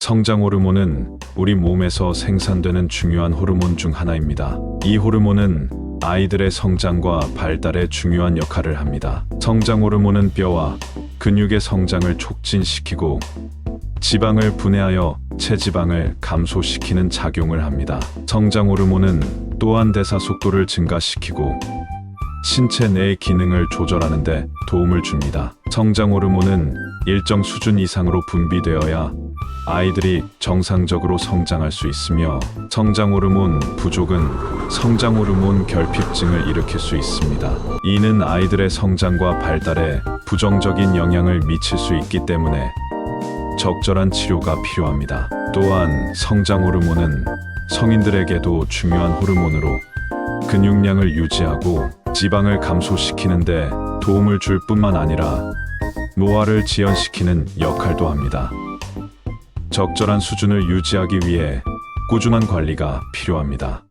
성장 호르몬은 우리 몸에서 생산되는 중요한 호르몬 중 하나입니다. 이 호르몬은 아이들의 성장과 발달에 중요한 역할을 합니다. 성장 호르몬은 뼈와 근육의 성장을 촉진시키고 지방을 분해하여 체지방을 감소시키는 작용을 합니다. 성장 호르몬은 또한 대사 속도를 증가시키고 신체 내의 기능을 조절하는 데 도움을 줍니다. 성장 호르몬은 일정 수준 이상으로 분비되어야 아이들이 정상적으로 성장할 수 있으며 성장 호르몬 부족은 성장 호르몬 결핍증을 일으킬 수 있습니다. 이는 아이들의 성장과 발달에 부정적인 영향을 미칠 수 있기 때문에 적절한 치료가 필요합니다. 또한 성장 호르몬은 성인들에게도 중요한 호르몬으로 근육량을 유지하고 지방을 감소시키는데 도움을 줄 뿐만 아니라 노화를 지연시키는 역할도 합니다. 적절한 수준을 유지하기 위해 꾸준한 관리가 필요합니다.